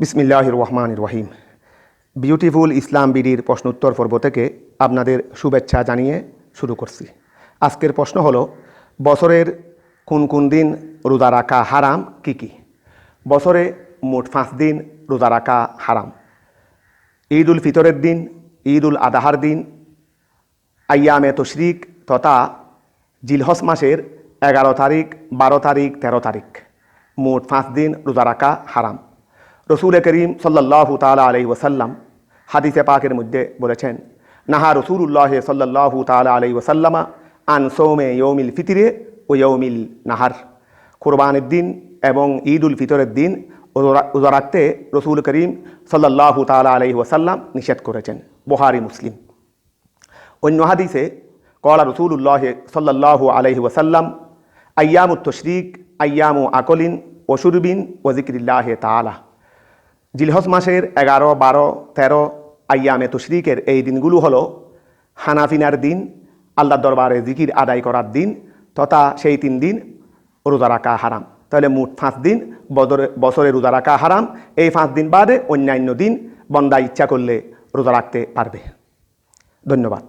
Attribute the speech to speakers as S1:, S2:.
S1: বিসমিল্লাহ রহমান রহিম। বিউটিফুল ইসলাম বিডির প্রশ্নোত্তর পর্ব থেকে আপনাদের শুভেচ্ছা জানিয়ে শুরু করছি। আজকের প্রশ্ন হলো, বছরের কোন কোন দিন রোজা রাখা হারাম, কি কি? বছরে মোট পাঁচ দিন রোজা রাখা হারাম। ঈদ উল ফিতরের দিন ঈদ উল আদাহার দিন আয়ামে তশরিক তথা জিলহস মাসের এগারো তারিখ, বারো তারিখ, তেরো তারিখ। মোট পাঁচ দিন রোজা রাখা হারাম। রসুল করিম সাল্লাহ তালা আলহি ওসাল্লাম হাদিসে পাকের মধ্যে বলেছেন, নাহা রসুল্লাহ সাল্লাহ তালা আলহি ওসাল্লামা আন সৌমে ইয়ৌমিল ফিতিরে ও ইয়ৌমিল নাহার। কোরবানের দিন এবং ঈদ উল ফিতরের দিন রোজা রসুল করিম সাল্লাহ তালা আলহি ওসাল্লাম নিষেধ করেছেন বহারি মুসলিম। অন্য হাদিসে কলা রসুল্লাহ সাল্লাহ আলহি ওসাল্লাম আয়ামু তশরিক, আয়ামু আকলিন ওসুরবিন ওজিকিল্লাহ তালা জিলহস মাসের এগারো, বারো, তেরো আয়ামে তশরিকের এই দিনগুলো হলো হানাফিনার দিন আল্লাহ দরবারে জিকির আদায় করার দিন, তথা সেই তিন দিন রোজা রাখা হারাম। তাহলে মোট পাঁচ দিন, বদরে, বছরে রোজা রাখা হারাম। এই পাঁচ দিন বাদে অন্যান্য দিন বন্দা ইচ্ছা করলে রোজা রাখতে পারবে। ধন্যবাদ।